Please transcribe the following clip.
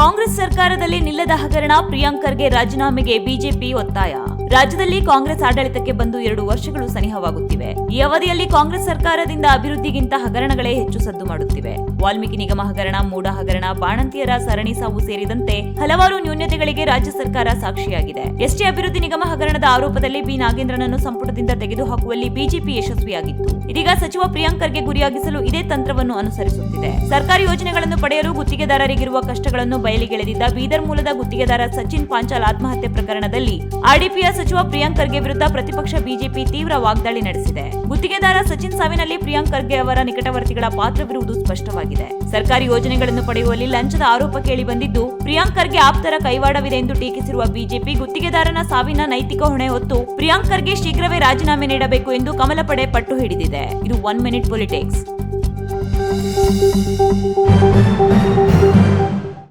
ಕಾಂಗ್ರೆಸ್ ಸರ್ಕಾರದಲ್ಲಿ ನಿಲ್ಲದ ಹಗರಣ ಪ್ರಿಯಾಂಕರ್ಗೆ ರಾಜೀನಾಮೆಗೆ ಬಿಜೆಪಿ ಒತ್ತಾಯ. ರಾಜ್ಯದಲ್ಲಿ ಕಾಂಗ್ರೆಸ್ ಆಡಳಿತಕ್ಕೆ ಬಂದು ಎರಡು ವರ್ಷಗಳು ಸನಿಹವಾಗುತ್ತಿವೆ. ಈ ಅವಧಿಯಲ್ಲಿ ಕಾಂಗ್ರೆಸ್ ಸರ್ಕಾರದಿಂದ ಅಭಿವೃದ್ಧಿಗಿಂತ ಹಗರಣಗಳೇ ಹೆಚ್ಚು ಸದ್ದು ಮಾಡುತ್ತಿವೆ. ವಾಲ್ಮೀಕಿ ನಿಗಮ ಹಗರಣ ಮೂಡ ಹಗರಣ, ಬಾಣಂತಿಯರ ಸರಣಿ ಸಾವು ಸೇರಿದಂತೆ ಹಲವಾರು ನ್ಯೂನ್ಯತೆಗಳಿಗೆ ರಾಜ್ಯ ಸರ್ಕಾರ ಸಾಕ್ಷಿಯಾಗಿದೆ. ಎಸ್ಟಿ ಅಭಿವೃದ್ಧಿ ನಿಗಮ ಹಗರಣದ ಆರೋಪದಲ್ಲಿ ಬಿ. ನಾಗೇಂದ್ರನನ್ನು ಸಂಪುಟದಿಂದ ತೆಗೆದುಹಾಕುವಲ್ಲಿ ಬಿಜೆಪಿ ಯಶಸ್ವಿಯಾಗಿತ್ತು. ಇದೀಗ ಸಚಿವ ಪ್ರಿಯಾಂಕರ್ಗೆ ಗುರಿಯಾಗಿಸಲು ಇದೇ ತಂತ್ರವನ್ನು ಅನುಸರಿಸುತ್ತಿದೆ. ಸರ್ಕಾರಿ ಯೋಜನೆಗಳನ್ನು ಪಡೆಯಲು ಗುತ್ತಿಗೆದಾರರಿಗಿರುವ ಕಷ್ಟಗಳನ್ನು ಬಯಲಿಗೆಳೆದಿದ್ದ ಬೀದರ್ ಮೂಲದ ಗುತ್ತಿಗೆದಾರ ಸಚಿನ್ ಪಾಂಚಾಲ್ ಆತ್ಮಹತ್ಯೆ ಪ್ರಕರಣದಲ್ಲಿ ಆರ್ಡಿಪಿಯ ಸಚಿವ ಪ್ರಿಯಾಂಕ್ ಖರ್ಗೆ ವಿರುದ್ಧ ಪ್ರತಿಪಕ್ಷ ಬಿಜೆಪಿ ತೀವ್ರ ವಾಗ್ದಾಳಿ ನಡೆಸಿದೆ. ಗುತ್ತಿಗೆದಾರ ಸಚಿನ್ ಸಾವಿನಲ್ಲಿ ಪ್ರಿಯಾಂಕ್ ಖರ್ಗೆ ಅವರ ನಿಕಟವರ್ತಿಗಳ ಪಾತ್ರವಿರುವುದು ಸ್ಪಷ್ಟವಾಗಿದೆ. ಸರ್ಕಾರಿ ಯೋಜನೆಗಳನ್ನು ಪಡೆಯುವಲ್ಲಿ ಲಂಚದ ಆರೋಪ ಕೇಳಿ ಬಂದಿದ್ದು ಪ್ರಿಯಾಂಕ್ ಖರ್ಗೆ ಆಪ್ತರ ಕೈವಾಡವಿದೆ ಎಂದು ಟೀಕಿಸಿರುವ ಬಿಜೆಪಿ ಗುತ್ತಿಗೆದಾರನ ಸಾವಿನ ನೈತಿಕ ಹೊಣೆ ಹೊತ್ತು ಪ್ರಿಯಾಂಕ್ ಖರ್ಗೆ ಶೀಘ್ರವೇ ರಾಜೀನಾಮೆ ನೀಡಬೇಕು ಎಂದು ಕಮಲ ಪಡೆ ಪಟ್ಟು ಹಿಡಿದಿದೆ. ಇದು ಒನ್ ಮಿನಿಟ್ ಪೊಲಿಟಿಕ್ಸ್.